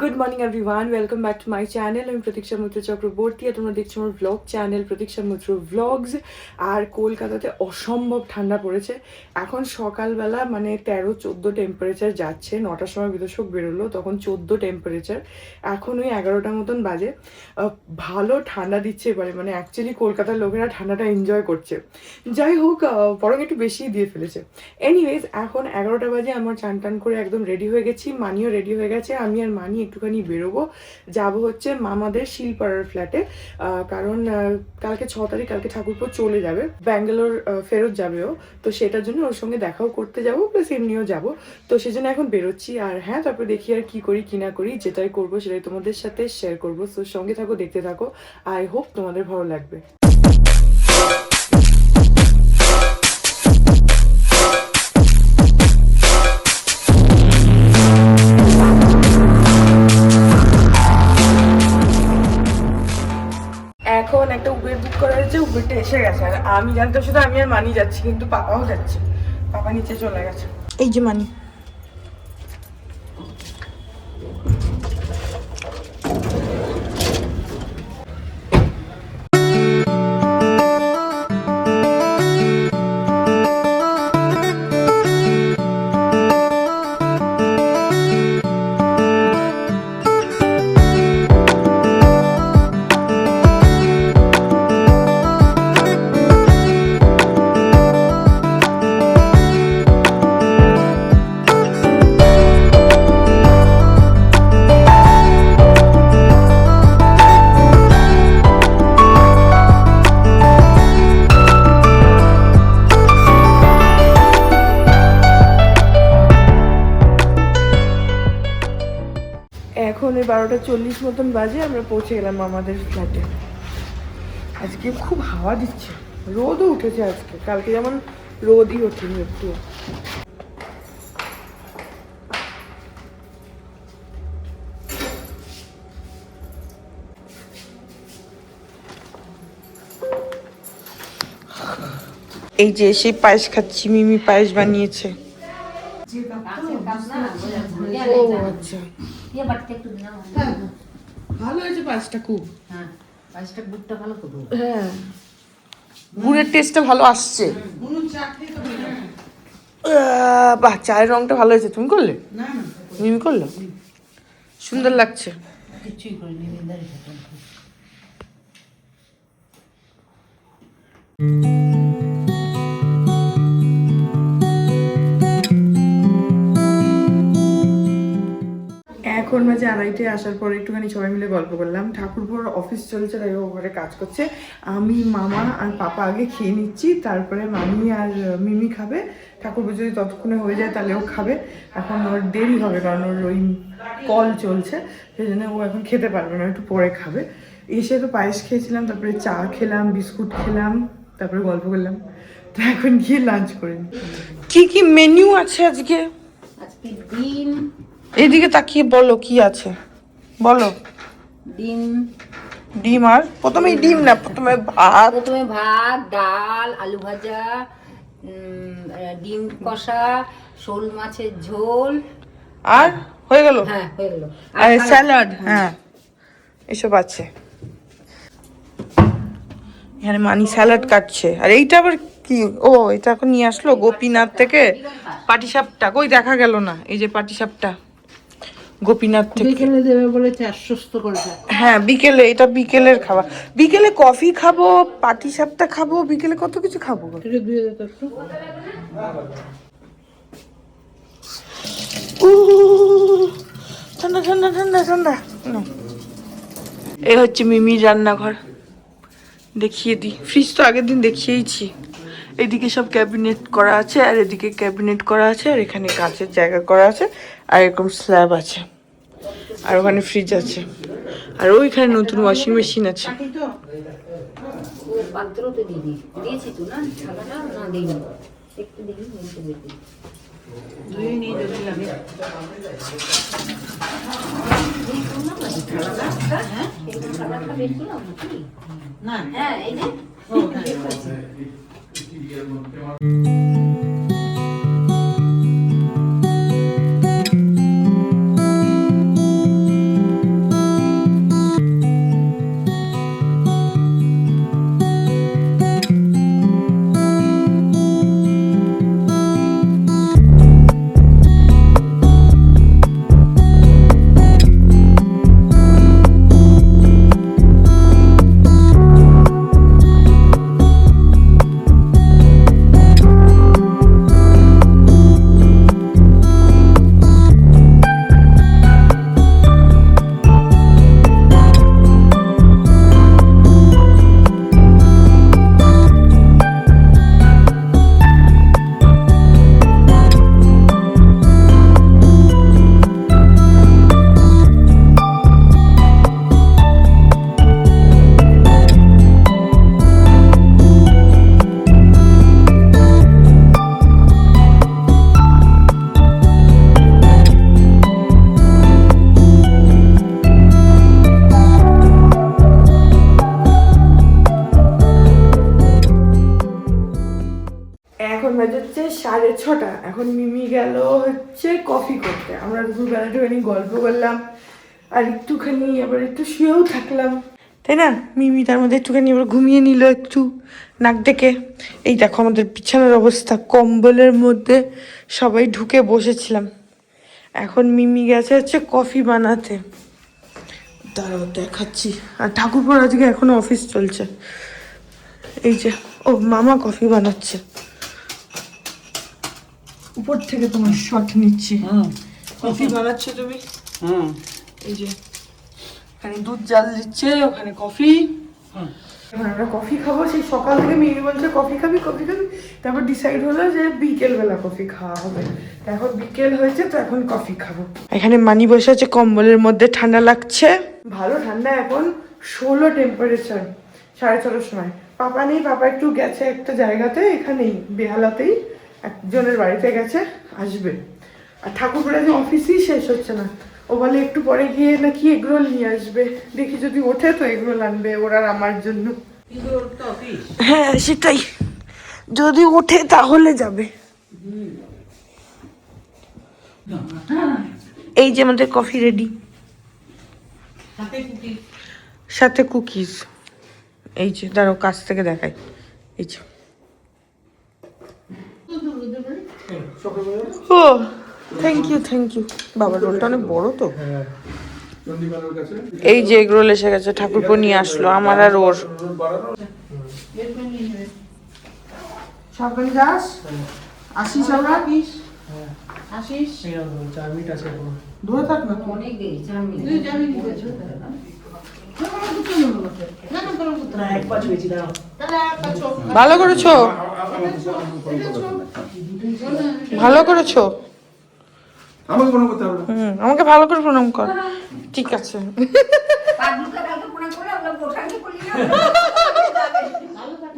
Good morning everyone welcome back to my channel আমি প্রতীক্ষা মিত্র চক্রবর্তী আর তোমরা দেখছ আমার ব্লগ চ্যানেল প্রতীক্ষা মিত্র ভ্লগস আর কলকাতাতে অসম্ভব ঠান্ডা পড়েছে। এখন সকালবেলা মানে তেরো, চোদ্দ টেম্পারেচার যাচ্ছে। নটার সময় বিদর্শক বেরোলো, তখন চোদ্দ টেম্পারেচার এখন ওই এগারোটার মতন বাজে। ভালো ঠান্ডা দিচ্ছে এবারে। মানে অ্যাকচুয়ালি কলকাতার লোকেরা ঠান্ডাটা এনজয় করছে। যাই হোক বরং একটু বেশিই দিয়ে ফেলেছে। এনিওয়েজ এখন এগারোটা বাজে। আমার চান টান করে একদম রেডি হয়ে গেছি। মানিও রেডি হয়ে গেছে। আমি আর মানি একটুখানি বেরোবো। যাব হচ্ছে মামাদের শিলপাড়ার ফ্ল্যাটে কারণ কালকে ছ তারিখ, কালকে ঠাকুরপুর চলে যাবে। ব্যাঙ্গালোর ফেরত যাবেও তো সেটার জন্য ওর সঙ্গে দেখাও করতে যাব প্লাস এমনিও যাব। তো সেজন্য এখন বেরোচ্ছি। আর হ্যাঁ তারপর দেখি আর কি করি, কি না করি, যেটাই করব সেটাই তোমাদের সাথে শেয়ার করব। তো সঙ্গে থাকো, দেখতে থাকো। আই হোপ তোমাদের ভালো লাগবে। করা উবেরটা এসে গেছে। আর আমি জানতাম শুধু আমি আর মানি যাচ্ছি, কিন্তু পাপাও যাচ্ছে। পাপা নিচে চলে গেছে। এই যে মানি। এখন ওই বারোটা চল্লিশ মতন বাজে আমরা পৌঁছে গেলাম আমাদের ফ্ল্যাটে আজকে খুব হাওয়া দিচ্ছে রোদও উঠেছে আজকে। কালকে যেমন রোদই ওঠেনি একটু। এই যে সেই পায়েস খাচ্ছি মিমি পায়েস বানিয়েছে। ও আচ্ছা। ভালো হয়েছে পায়েসটা খুব। হ্যাঁ গুড়ের টেস্টটা ভালো আসছে। বাহ চায়ের রংটা ভালো হয়েছে। তুমি করলে? মিমি করল? সুন্দর লাগছে। এখন মাঝে আড়াইটে আসার পর একটুখানি সবাই মিলে গল্প করলাম। ঠাকুরপুর অফিস চলছে তাই ও ঘরে কাজ করছে। আমি মামা আর পাপা আগে খেয়ে নিচ্ছি তারপরে মামি আর মিমি খাবে। ঠাকুরপুর যদি ততক্ষণে হয়ে যায় তাহলে ও খাবে। এখন ওর দেরি হবে কারণ ওর ওই কল চলছে। সেই জন্য ও এখন খেতে পারবে না একটু পরে খাবে। এসে তো পায়েস খেয়েছিলাম তারপরে চা খেলাম বিস্কুট খেলাম তারপরে গল্প করলাম। তো এখন গিয়ে লাঞ্চ করে কি কি মেনু আছে আজকে? আজকে ডিম এদিকে তাকিয়ে বলো কি আছে? বলো। ডিম। ডিম আর? প্রথমে ডিম না প্রথমে ভাত। প্রথমে ভাত ডাল আলু ভাজা ডিম কষা শোল মাছের ঝোল। আর? হয়ে গেল? হ্যাঁ হয়ে গেল। আর স্যালাড হ্যাঁ। এসব আছে। এখানে মানি স্যালাড কাটছে। আর এইটা আবার কি? ও এটা এখন নিয়ে আসলো গোপীনাথ থেকে? পাটিসাপটা। কই দেখা গেল না। এই যে পাটিসাপটা। গোপীনাথ থেকে। বিকেলে দেবে বলেছে আশ্বস্ত করেছে হ্যাঁ বিকেলে এটা বিকেলের খাবার। বিকেলে কফি খাব পাটিসাপটা খাব বিকেলে কত কিছু খাব ঠান্ডা ঠান্ডা ঠান্ডা ঠান্ডা। এই হচ্ছে মিমির রান্নাঘর। দেখিয়ে দিই। ফ্রিজ তো আগের দিন দেখিয়েইছি। এদিকে সব ক্যাবিনেট করা আছে আর এদিকে ক্যাবিনেট করা আছে আর এখানে কাঁচের জায়গা করা আছে আর এরকম স্ল্যাব আছে আর ওখানে ফ্রিজ আছে আর ওইখানে নতুন ওয়াশিং মেশিন আছে। না হ্যাঁ এই যে। ও ছটা। এখন মিমি গেল হচ্ছে কফি করতে। আমরা দুপুরবেলা একটুখানি গল্প করলাম, আর একটুখানি আবার একটু শুয়েও থাকলাম। তাই না? মিমি তার মধ্যে একটুখানি আবার ঘুমিয়ে নিল একটু নাক ডেকে। এই দেখো আমাদের বিছানার অবস্থা, কম্বলের মধ্যে সবাই ঢুকে বসেছিলাম। এখন মিমি গেছে হচ্ছে কফি বানাতে। দাঁড়াও, দেখাচ্ছি। আর ঠাকুরপুর আজকে এখনও অফিস চলছে। এই যে, ও মামা কফি বানাচ্ছে। উপর থেকে তোমার শট নিচ্ছি। কফি বানাচ্ছ তুমি? হুম। এই যে এখানে দুধ জাল দিচ্ছে ওখানে কফি। এবার আমরা কফি খাব সেই সকাল থেকে মিমি বলছে কফি খাবি কফি খাবি? তারপর ডিসাইড হলো যে বিকেল বেলা কফি খাওয়া হবে। এখন বিকেল হয়েছে তো এখন কফি খাব। এখানে মানি বসে আছে কম্বলের মধ্যে ঠান্ডা লাগছে। ভালো ঠান্ডা এখন ষোলো টেম্পারেচার সাড়ে ছটার সময়। পাপা নেই পাপা একটু গেছে একটা জায়গাতে এখানেই বেহালাতেই। একজনের বাড়িতে গেছে আসবে। আর ঠাকুরপুরে যে অফিসই শেষ হচ্ছে না। ও বলে একটু পরে গিয়ে নাকি এগরোল নিয়ে আসবে। দেখি যদি ওঠে তো এগরোল আনবে ওরা আমার জন্য। হ্যাঁ সেটাই। যদি ওঠে তাহলে যাবে। এই যে আমাদের কফি রেডি সাথে কুকিজ এই যে দাঁড়াও কাছ থেকে দেখাই। এই যে। ও থ্যাংক ইউ থ্যাংক ইউ বাবা রোলটা অনেক বড় তো। এই যে এগ রোল এসে গেছে ঠাকুরপো নিয়ে আসলো আমার আর ওর। সকালে যাস আসিস আমরা? দূরে থাক না অনেক দেরি চার মিনিট ভালো করেছ? ভালো করেছ? আমাকে মনে করতে হবে হুম আমাকে ভালো করে প্রণাম কর। ঠিক আছে। প্রণাম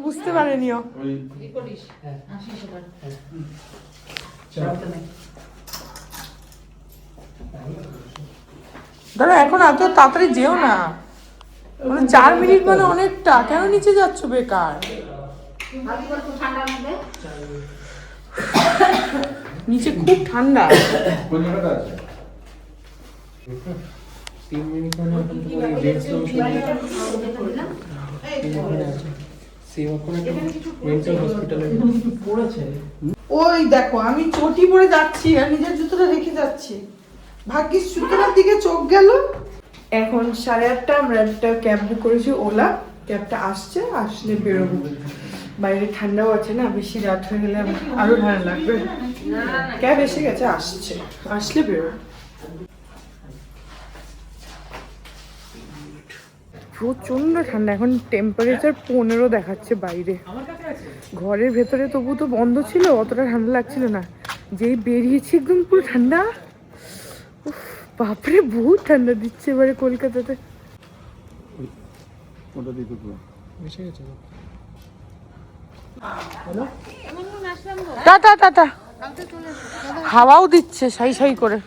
বুঝতে আসিস এবার দাঁড়া এখন এত তাড়াতাড়ি যেও না। মানে চার মিনিট মানে অনেকটা। কেন নিচে যাচ্ছ বেকার? ঠান্ডার মধ্যে নিচে খুব ঠান্ডা। মানে ওই দেখো আমি চটি পরে যাচ্ছি আর নিজের জুতোটা রেখে যাচ্ছি। ভাগ্যিস জুতোটার দিকে চোখ গেল। এখন সাড়ে আটটা আমরা একটা ক্যাব বুক করেছি ওলা। ক্যাবটা আসছে আসলে বেরোবো। বাইরে ঠান্ডাও আছে না বেশি রাত হয়ে গেলে আরও ভালো লাগবে। ক্যাব এসে গেছে? আসছে। আসলে বেরোবো প্রচণ্ড ঠান্ডা। এখন টেম্পারেচার পনেরো দেখাচ্ছে বাইরে। ঘরের ভেতরে তবু তো বন্ধ ছিল অতটা ঠান্ডা লাগছিল না। যেই বেরিয়েছি একদম পুরো ঠান্ডা। উফ, বাপরে বহুত ঠান্ডা দিচ্ছে এবারে কলকাতাতে। ওটা দিয়ে টাটা টাটা হাওয়াও দিচ্ছে সাই সাই করে।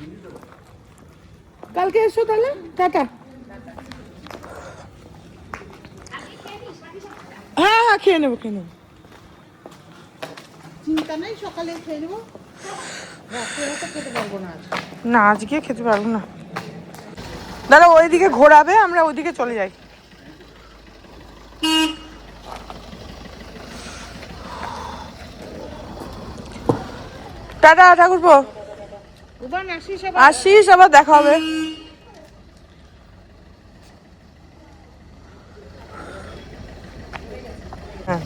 কালকে এসো তাহলে। টাটা। হ্যাঁ হ্যাঁ খেয়ে নেব খেয়ে নেব। চিন্তা নাই সকালে খেয়ে নেব। না আজকে খেতে পারব না। দাদা ওইদিকে ঘোরাবে আমরা ওইদিকে চলে যাই। টাটা ঠাকুরপো। আসিস আবার দেখা হবে। হ্যাঁ।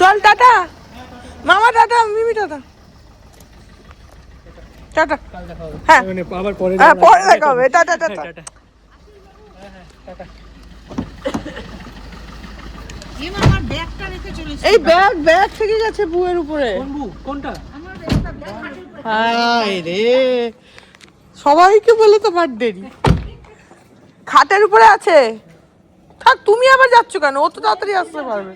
চল টাটা। মামা টাটা মিমি টাটা। টাটা। হ্যাঁ। হ্যাঁ পরে দেখা হবে। টাটা টাটা এম আমার ব্যাগটা রেখে চলেছি এই ব্যাগ ব্যাগ থেকে গেছে বুয়ের উপরে। কোনটা? আমার হায় রে। সবাইকে বলে তো দেরি খাটের উপরে আছে? থাক তুমি আবার যাচ্ছ কেন? ও তো তাড়াতাড়ি আসতে পারবে।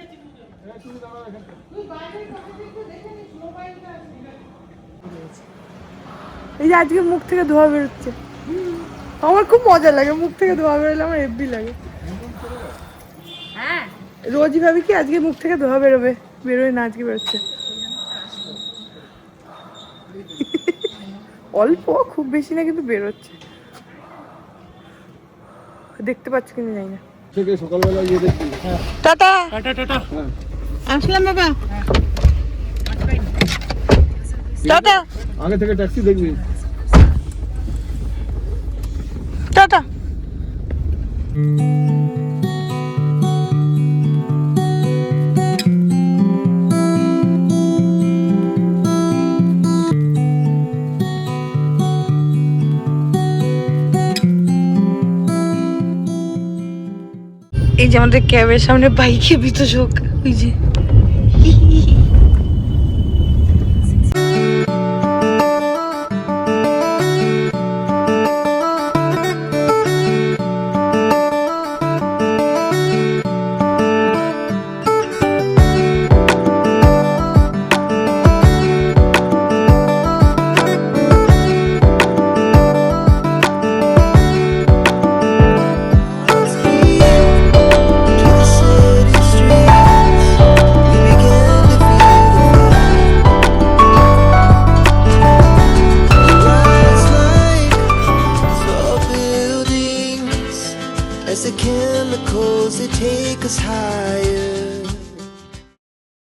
এই যে আজকে মুখ থেকে ধোয়া বেরোচ্ছে। আমার খুব মজা লাগে মুখ থেকে ধোয়া বেরোলে আমার হেব্বি লাগে। হ্যাঁ। রোজই ভাবি কি আজকে মুখ থেকে ধোয়া বেরোবে বেরোয় না আজকে বেরোচ্ছে। অল্প খুব বেশি না কিন্তু বেরোচ্ছে। দেখতে পাচ্ছ কিনা জানি না। থেকে সকালবেলা ইয়ে দেখছি। টাটা। Tata tata. আসলাম বাবা। টাটা। আগে থেকে ট্যাক্সি দেখবি। টাটা। আমাদের ক্যাবের সামনে বাইকে শোক ওই যে।